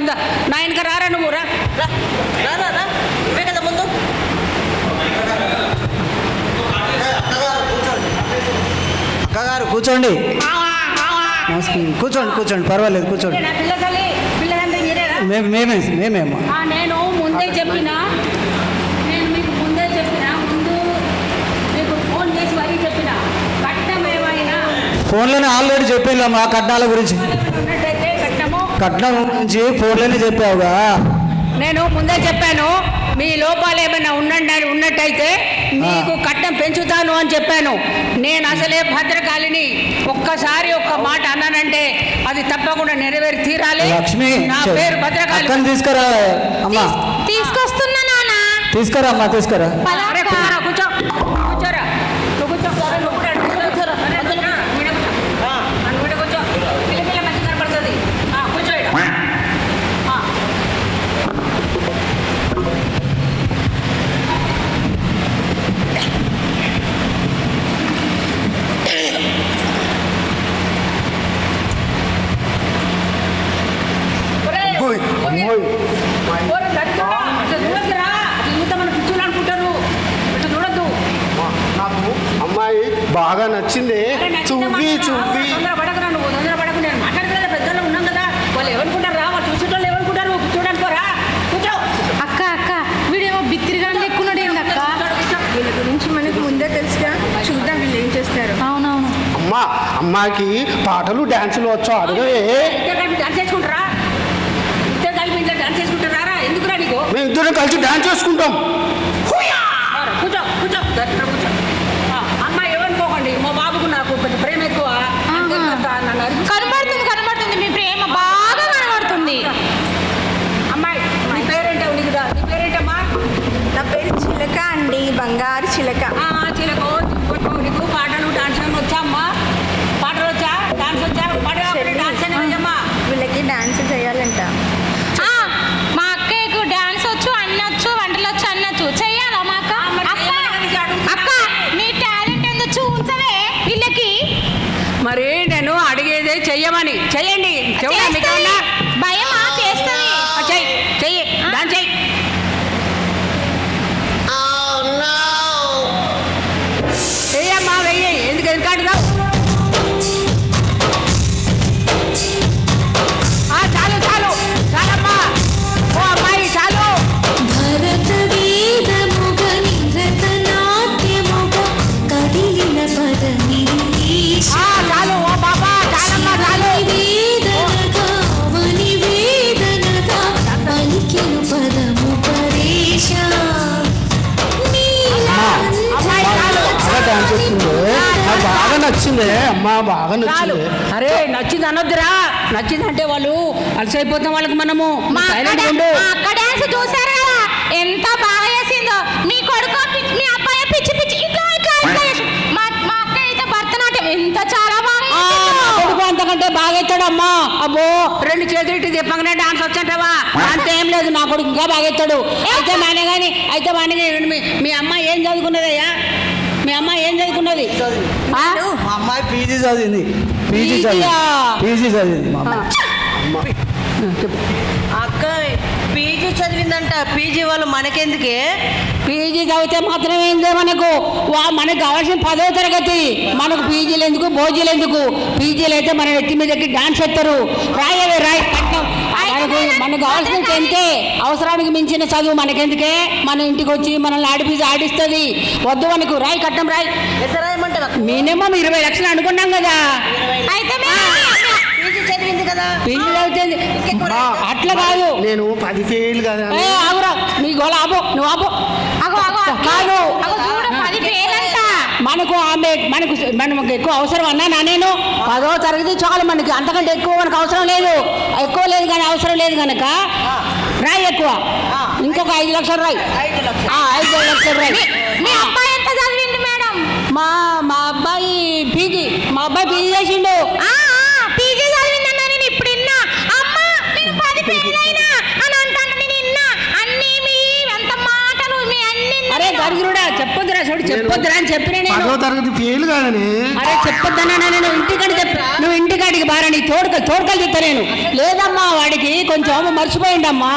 నా వెనక రారా నువ్వు? రా. రా ఇవే కదా ముందు. అక్కగారు కూర్చోండి. కూర్చోండి. కూర్చోండి పర్వాలేదు కూర్చోండి. మేము మేమే మేమేమ్మా ఆ, నేను ముందే చెప్పిన. నేను మీకు ముందే చెప్పిన. ముందు మీకు ఫోన్ చేసి మరీ చెప్పిన. కట్నం ఏమైనా? ఫోన్లోనే ఆల్రెడీ చెప్పాను ఆ కట్నాల గురించి. కట్నం గురించి ఫోన్లోనే చెప్పావుగా. నేను ముందే చెప్పాను మీ లోపాలు ఏమైనా ఉండండి ఉన్నట్టయితే మీకు కట్నం పెంచుతాను అని చెప్పాను. నేను అసలే భద్రకాళిని ఒక్కసారి ఒక్క మాట అన్నానంటే అది తప్పకుండా నెరవేరి తీరాలి. లక్ష్మి నా పేరు భద్రకాళి. తీసుకురా. అమ్మా. తీసుకొస్తున్నా నాన్న. తీసుకురా అమ్మా తీసుకురా అరే కూర్చోరా కూర్చో కూర్చోరా నువ్వు కూర్చో సరే, నువ్వు కూడా అటు కూర్చో, కూర్చోరా. అరే, కూర్చో. ఈడ కూర్చో. ఆ, నువ్వు ఈడ కూర్చో. పిల్ల పిల్ల మంచిగా కనపడుతుంది. ఆ, కూర్చో ఈడ. ఆ. ఒరేయ్, ఒరేయ్. ఓరే, దరిద్రుడా. ఇట్లా చూడొద్దురా. అట్లా చూస్తే మన పిచ్చోళ్ళు అనుకుంటారు. ఇట్లా చూడొద్దు. నాకు అమ్మాయి బాగా నచ్చింది అరే, నచ్చిన చువ్వి మాట చువ్వి తొందర పడకురా నువ్వు తొందర పడకు నేను మాట్లాడుతున్నా పెద్దలు ఉన్నాం కదా వాళ్ళు ఏమనుకుంటారు రా వాళ్ళు ఏమనుకుంటారు చూడడానికి పోరా? కూర్చో. అక్క అక్క వీడేమో వీళ్ళ గురించి మనకు ముందే తెలుసుగా. చూద్దాం వీళ్ళు ఏం చేస్తారు. అవునవును. అమ్మ అమ్మాయికి పాటలు డాన్సులు వచ్చో? అడగవే కలిసి డాన్స్ చేసుకుంటాం. 挑战！బాగా నచ్చింది అమ్మా బాగా చాలు. నచ్చింది. అరే నచ్చింది అనొద్దురా. నచ్చిందంటే వాళ్ళు అలసైపోతాం వాళ్ళకి మనము. మా అక్క సైలెంట్ డా- ఉండు. మా అక్క డాన్స్ చూసారు ఎంత బాగా చేసిందో. మీ కొడుకు పిచ్చి- మీ అబ్బాయి పిచ్చి పిచ్చి ఇట్లా ఇట్లా ఇట్లా చేసి మా మా అక్క అయితే భరతనాట్యం ఎంత చాలా బాగా ఆ, చేసిందో. నా కొడుకు అంతకంటే బాగా ఎత్తాడు అమ్మా. అబ్బో రెండు చేతులు ఇటు చెప్పగానే డాన్స్ వచ్చంటావా? అంత ఏం లేదు నా కొడుకు ఇంకా బాగా ఎత్తాడు. అయితే మానే కానీ అయితే మానే మీ మీ అమ్మ ఏం చదువుకున్నదయ్యా? మీ అమ్మ ఏం చదువుకున్నది? మా అమ్మాయి పీజీ చదివింది. పీజీ చదివింది? పీజీ చదివింది మా అమ్మాయి. అక్క పీజీ చదివిందంట. పీజీ వాళ్ళు మనకెందుకే? పీజీ చదివితే మాత్రమే ఏందో మనకు? వా మనకు కావాల్సిన పదవ తరగతి. మనకు పీజీలు ఎందుకు భోజీలు ఎందుకు? పీజీలు అయితే మన ఎత్తి మీదకి డాన్స్ ఎత్తారు. రాయవే రాయ్. మనకు కావాల్సిన టెన్తే అవసరానికి మించిన చదువు మనకెందుకే? మన ఇంటికి వచ్చి మనల్ని ఆడిపీజీ ఆడిస్తుంది. వద్దు మనకు రాయి కట్నం రాయి. మినిమం ఇరవై లక్షలు అనుకున్నాం కదా. పీజీ అట్లా కాదు. నేను పది ఫెయిల్ కదా. ఏ ఆగురా. నీ ఆపు నువ్వు ఆపు. అగో అగో కాదు. మనకు ఆమె మనకు మనకు ఎక్కువ అవసరం అన్నా నేను. పదో తరగతి చాలు మనకి అంతకంటే ఎక్కువ మనకు అవసరం లేదు. ఎక్కువ లేదు కానీ అవసరం లేదు కనుక రాయి ఎక్కువ. ఇంకొక ఐదు లక్షలు రాయి. ఐదు లక్షలు. ఆ, ఐదు లక్షలు రాయి. మీ అబ్బాయి ఎంత చదివింది మేడం? మా మా అబ్బాయి పీజీ మా అబ్బాయి పీజీ చేసిండు ఆ, ఆ, పీజీ చదివిందన్నా నేను ఇప్పుడు విన్నా అమ్మా నేను పది పెళ్ళైనా అని అంటాను నేను విన్నా అన్ని మీ ఎంత మాటలు మీ అన్ని అరే దరిద్రుడా చెప్పొద్దురా అని చెప్పిన నేను. పదో తరగతి ఫెయిల్ కాదని. అరే చెప్పొద్దన్నా నేను ఇంటికాడ చెప్ప నువ్వు ఇంటికాడికి బారా నీ తోడుకలు తోడుకలు చెప్తా నేను. లేదమ్మా వాడికి కొంచెం మర్చిపోయిండమ్మా